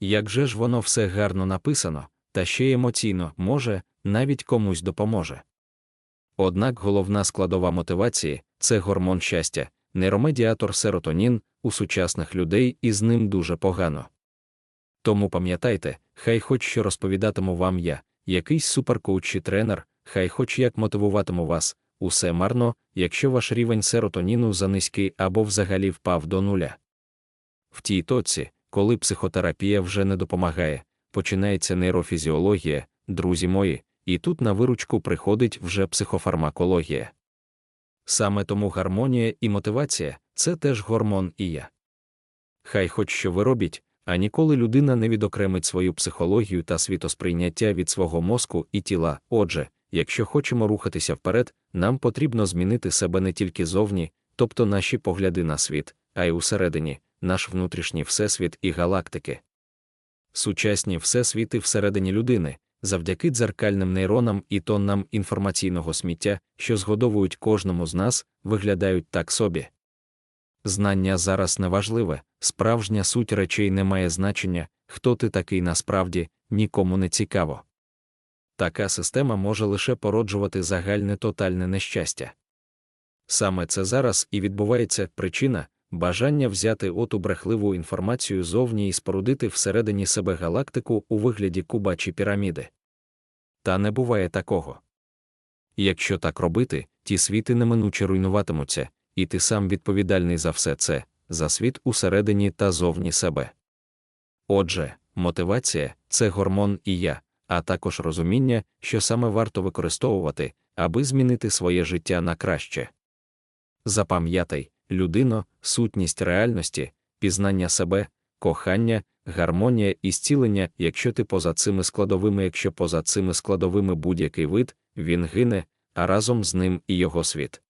Як же ж воно все гарно написано, та ще емоційно, може, навіть комусь допоможе. Однак головна складова мотивації це гормон щастя, нейромедіатор серотонін у сучасних людей і з ним дуже погано. Тому пам'ятайте, хай хоч що розповідатиму вам я, якийсь суперкоуч чи тренер, хай хоч як мотивуватиму вас, усе марно, якщо ваш рівень серотоніну занизький або взагалі впав до нуля. В тій точці, коли психотерапія вже не допомагає, починається нейрофізіологія, друзі мої, і тут на виручку приходить вже психофармакологія. Саме тому гармонія і мотивація це теж гормон і я. Хай хоч що ви робіть, а ніколи людина не відокремить свою психологію та світосприйняття від свого мозку і тіла. Отже, якщо хочемо рухатися вперед, нам потрібно змінити себе не тільки зовні, тобто наші погляди на світ, а й усередині, наш внутрішній всесвіт і галактики. Сучасні всесвіти всередині людини, завдяки дзеркальним нейронам і тоннам інформаційного сміття, що згодовують кожному з нас, виглядають так собі. Знання зараз неважливе, справжня суть речей не має значення, хто ти такий насправді, нікому не цікаво. Така система може лише породжувати загальне тотальне нещастя. Саме це зараз і відбувається причина бажання взяти оту брехливу інформацію зовні і спорудити всередині себе галактику у вигляді куба чи піраміди. Та не буває такого. Якщо так робити, ті світи неминуче руйнуватимуться, і ти сам відповідальний за все це, за світ усередині та зовні себе. Отже, мотивація це гормон і я, а також розуміння, що саме варто використовувати, аби змінити своє життя на краще. Запам'ятай, людино, сутність реальності, пізнання себе, кохання, гармонія і зцілення, якщо ти поза цими складовими, якщо поза цими складовими будь-який вид, він гине, а разом з ним і його світ.